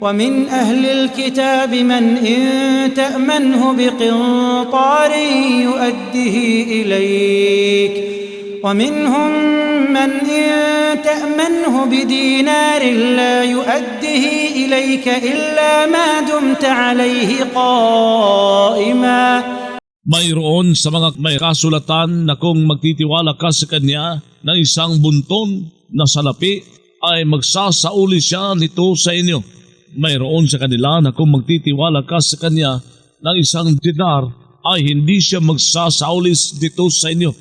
ومن أهل الكتاب من إن تأمنه بقنطار يؤده إليك ومنهم من إن تأمنه بدينار لا يؤده إليك إلا ما دمت عليه قائما Mayroon sa mga may kasulatan na kung magtitiwala ka sa kanya ng isang bunton na salapi ay magsasauli siya nito sa inyo. Mayroon sa kanila na kung magtitiwala ka sa kanya ng isang dinar ay hindi siya magsasaulis dito sa inyo.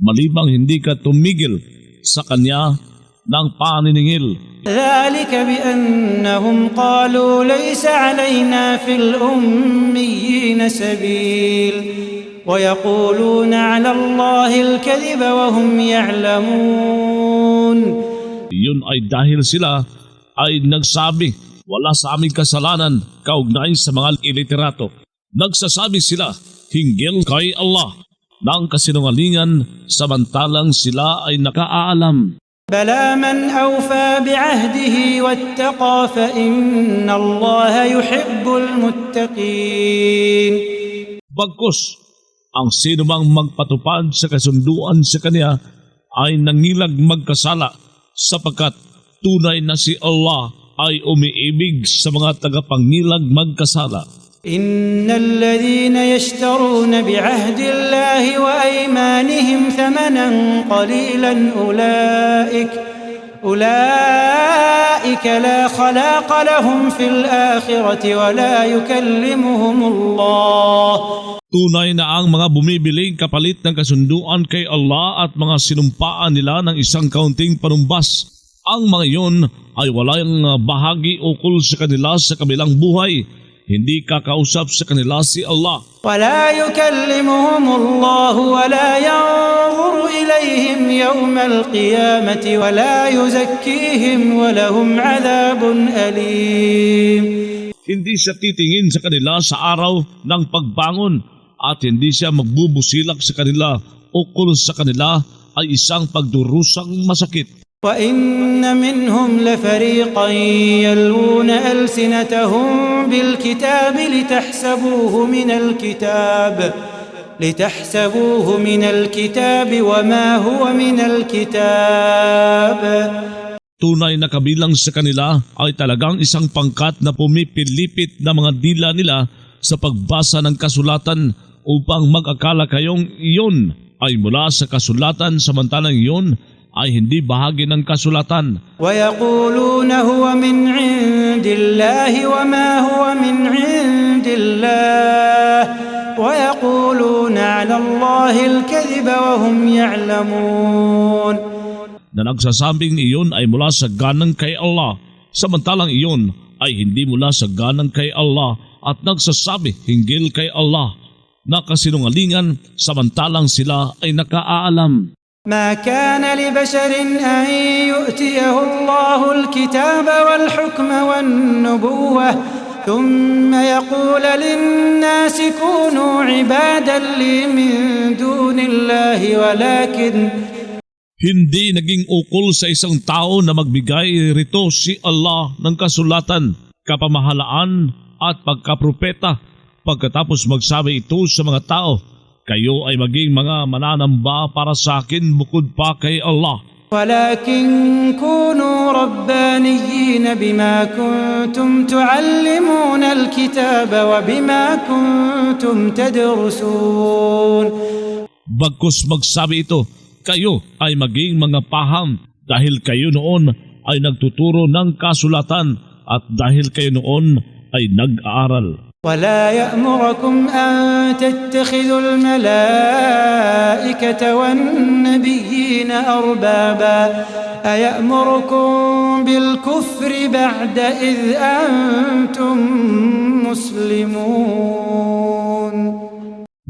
Malibang hindi ka tumigil sa kanya ng paniningil. ذلك بأنهم قالوا ليس علينا في الأميين سبيل ويقولون على الله الكذب وهم يعلمون Yun ay dahil sila ay nagsabi, wala sa aming kasalanan kaugnayan sa mga iliterato. Nagsasabi sila hinggil kay Allah ng kasinungalingan samantalang sila ay nakaalam. Bala man awfa bi'ahdihi wattaqa fa inna Allah yuhibbul muttaqin. Bagkus, ang sinumang magpatupad sa kasunduan sa kanya ay nangilag magkasala sapagkat tunay na si Allah ay umiibig sa mga tagapangilag magkasala. إن الذين يشترون بعهد الله وأيمانهم ثمنا قليلا أولئك أولئك لا خلاق لهم في الآخرة ولا يكلمهم الله Tunay na ang mga bumibiling kapalit ng kasunduan kay Allah at mga sinumpaan nila ng isang kaunting panumbas. Ang mga iyon ay walang bahagi ukol sa kanila sa kabilang buhay. Hindi kakausap sa kanila si Allah. ولا يكلمهم الله ولا ينظر إليهم يوم القيامة ولا يزكيهم ولهم عذاب أليم Hindi siya titingin sa kanila sa araw ng pagbangon at hindi siya magbubusilak sa kanila ukol sa kanila ay isang pagdurusang masakit. وإن منهم لفريقا يلوون ألسنتهم بالكتاب لتحسبوه من الكتاب لتحسبوه من الكتاب وما هو من الكتاب Tunay na kabilang sa kanila ay talagang isang pangkat na pumipilipit na mga dila nila sa pagbasa ng kasulatan upang mag-akala kayong iyon ay mula sa kasulatan samantalang iyon ay hindi bahagi ng kasulatan. ويقولون هو من عند الله وما هو من عند الله ويقولون على الله الكذب وهم يعلمون na nagsasabing iyon ay mula sa ganang kay Allah, samantalang iyon ay hindi mula sa ganang kay Allah at nagsasabi hinggil kay Allah na kasinungalingan samantalang sila ay nakaalam. ما كان لبشر أن يؤتيه الله الكتاب والحكم والنبوة ثم يقول للناس كونوا عبادا لي من دون الله ولكن Hindi naging ukol sa isang tao na magbigay rito si Allah ng kasulatan, kapamahalaan at pagkapropeta pagkatapos magsabi ito sa mga tao, kayo ay maging mga mananamba para sa akin bukod pa kay Allah. ولكن كونوا ربانيين بما كنتم تعلمون الكتاب وبما كنتم تدرسون Bagkus magsabi ito, kayo ay maging mga paham dahil kayo noon ay nagtuturo ng kasulatan at dahil kayo noon ay nag-aaral. ولا يأمركم أن تتخذوا الملائكة والنبيين أربابا أيأمركم بالكفر بعد إذ أنتم مسلمون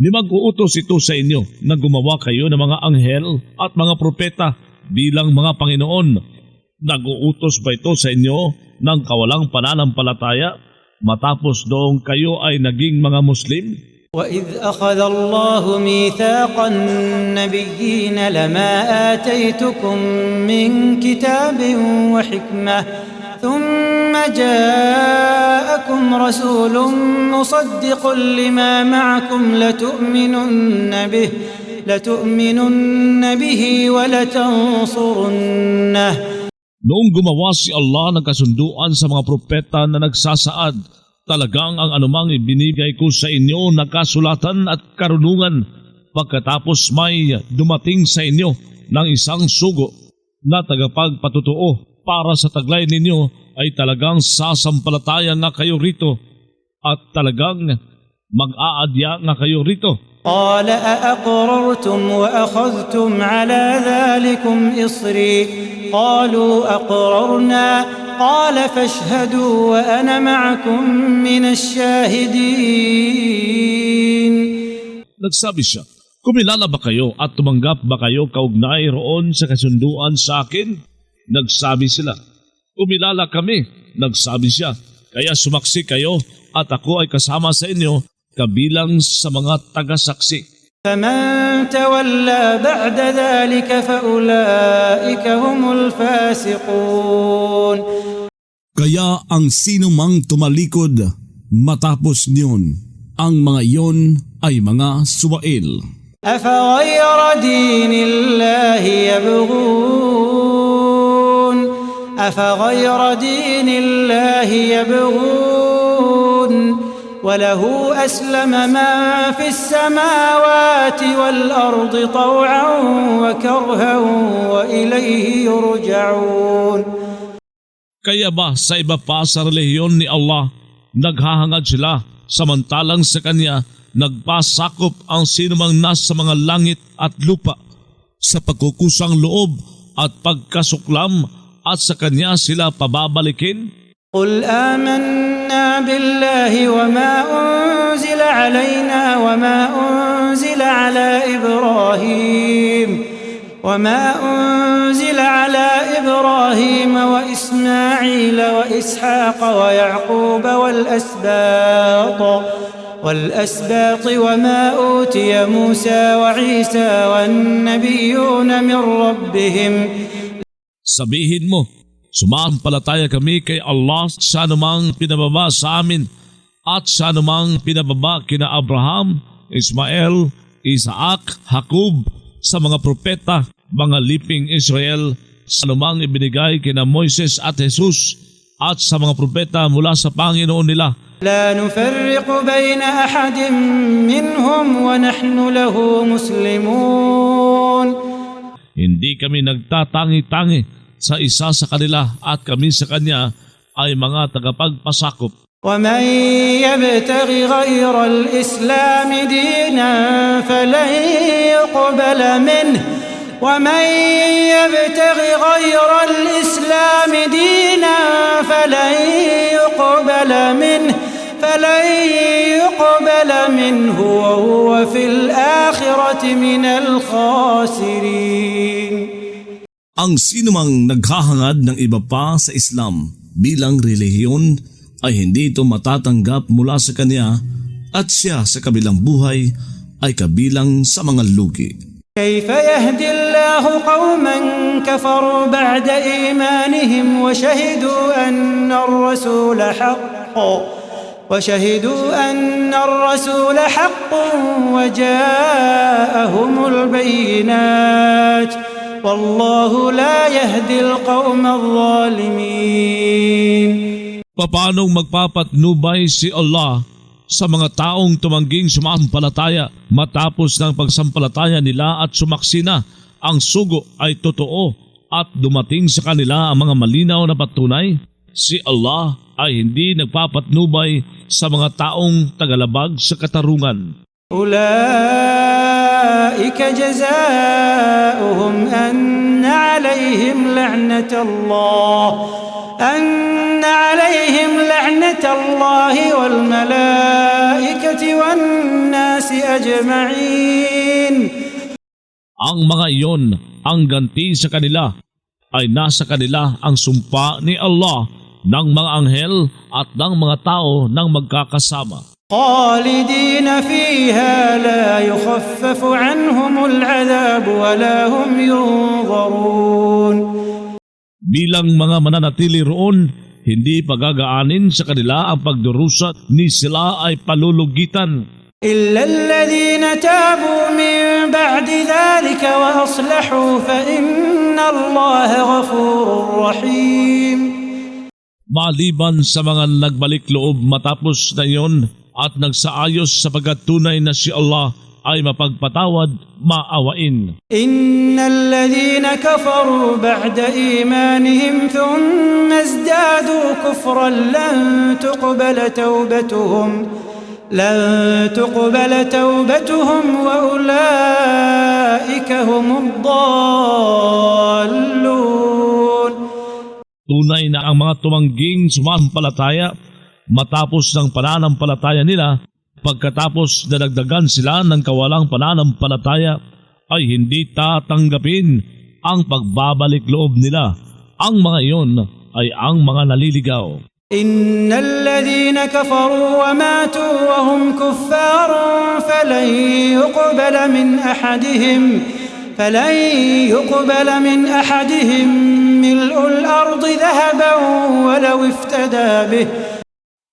Ni mag-uutos ito sa inyo na gumawa kayo ng mga anghel at mga propeta bilang mga Panginoon. Nag-uutos ba ito sa inyo ng kawalang pananampalataya matapos doong kayo ay naging mga Muslim? وإذ أخذ الله ميثاق النبيين لما آتيتكم من كتاب وحكمة ثم جاءكم رسول مصدق لما معكم لتؤمنن به لتؤمنن به ولتنصرنه Noong gumawa si Allah ng kasunduan sa mga propeta na nagsasaad, talagang ang anumang ibinigay ko sa inyo na kasulatan at karunungan pagkatapos may dumating sa inyo ng isang sugo na tagapagpatutuo para sa taglay ninyo ay talagang sasampalataya nga kayo rito at talagang mag-aadya nga kayo rito. قال أأقررتم وأخذتم على ذلكم إصري قالوا أقررنا قال فاشهدوا وأنا معكم من الشاهدين Nagsabi siya, Kumilala ba kayo at tumanggap ba kayo kaugnay roon sa kasunduan sa akin? Nagsabi sila, Kumilala kami. Nagsabi siya, Kaya sumaksi kayo at ako ay kasama sa inyo kabilang sa mga tagasaksi. فمن تولى بعد ذلك فأولئك هم الفاسقون Kaya ang sino mang tumalikod matapos niyon, ang mga iyon ay mga suwail. أفغير دين الله يبغون أفغير دين الله يبغون وله أسلم من في السماوات والأرض طوعا وكرها وإليه يرجعون Kaya ba sa iba pa sa relihiyon ni Allah, naghahangad sila samantalang sa Kanya nagpasakop ang sinumang nasa mga langit at lupa sa pagkukusang loob at pagkasuklam at sa Kanya sila pababalikin? قل آمنا بالله وما أنزل علينا وما أنزل على إبراهيم وما أنزل على إبراهيم وإسماعيل وإسحاق ويعقوب والأسباط والأسباط وما أوتي موسى وعيسى والنبيون من ربهم Sabihin mo, sumampalataya kami kay Allah sa anumang pinababa sa amin at sa anumang pinababa kina Abraham, Ismael, Isaac, Jacob, sa mga propeta, mga liping Israel, sa anumang ibinigay kina Moises at Jesus, at sa mga propeta mula sa Panginoon nila. لا نفرق بين أحد منهم ونحن له مسلمون Hindi kami nagtatangi-tangi sa isa sa kanila at kami sa kanya ay mga tagapagpasakop. ومن يبتغ غير الإسلام دينا فلن يقبل منه. ومن يبتغ غير الإسلام دينا فلن يقبل منه. فلن يقبل منه وهو في الآخرة من الخاسرين. Ang sinumang naghahangad ng iba pa sa Islam bilang relihiyon ay hindi ito matatanggap mula sa kanya at siya sa kabilang buhay ay kabilang sa mga lugi. كيف يهدي الله قوما كفروا بعد إيمانهم وشهدوا أن الرسول حق وشهدوا أن الرسول حق وجاءهم البينات Wallahu la yahdil qawma zalimin. Paano magpapatnubay si Allah sa mga taong tumangging sumampalataya matapos ng pagsampalataya nila at sumaksina ang sugo ay totoo at dumating sa kanila ang mga malinaw na patunay? Si Allah ay hindi nagpapatnubay sa mga taong tagalabag sa katarungan. أولئك جزاؤهم أن عليهم لعنة الله أن عليهم لعنة الله والملائكة والناس أجمعين Ang mga iyon, ang ganti sa kanila, ay nasa kanila ang sumpa ni Allah ng mga anghel at ng mga tao ng magkakasama. خالدين فيها لا يخفف عنهم العذاب ولا هم ينظرون Bilang mga mananatili roon, hindi pagagaanin sa kanila ang pagdurusa ni sila ay palulugitan. إلا الذين تابوا من بعد ذلك وأصلحوا فإن الله غفور رحيم Maliban sa mga nagbalik loob matapos na iyon at nagsaayos sapagkat tunay na si Allah ay mapagpatawad, maawain. إن الذين كفروا بعد إيمانهم ثم ازدادوا كفرا لن تقبل توبتهم لن تقبل توبتهم وأولئك هم الضالون Tunay na ang mga tumangging sumampalataya matapos ng pananampalataya nila pagkatapos na nagdagan sila ng kawalang pananampalataya ay hindi tatanggapin ang pagbabalik loob nila. Ang mga iyon ay ang mga naliligaw. إن الذين كفروا وماتوا وهم كفار فلن يقبل من أحدهم فلن يقبل من أحدهم ملء الأرض ذهبا ولو افتدى به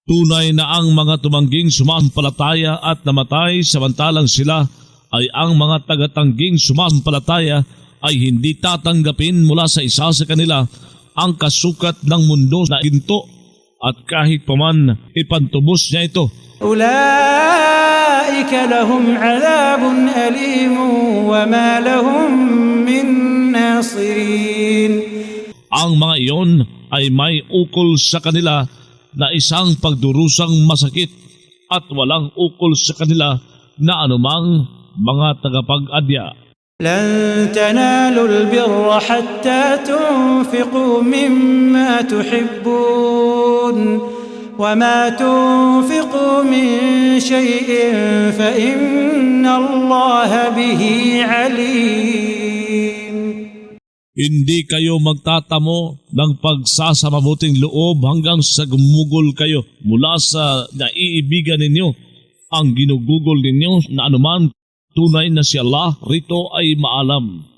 Tunay na ang mga tumangging sumampalataya at namatay samantalang sila ay ang mga tagatangging sumampalataya ay hindi tatanggapin mula sa isa sa kanila ang kasukat ng mundo na ginto at kahit paman ipantubos niya ito. Ulaika lahum azabun alim wa ma lahum min nasirin. Ang mga iyon ay may ukol sa kanila na isang pagdurusang masakit at walang ukol sa kanila na anumang mga tagapag-adya. لن تنالوا البر حتى تنفقوا مما تحبون وما تنفقوا من شيء فإن الله به عليم hindi kayo magtatamo ng pagsasamabuting loob hanggang sa gumugol kayo mula sa naiibigan ninyo. Ang ginugugol ninyo na anuman tunay na si Allah rito ay maalam.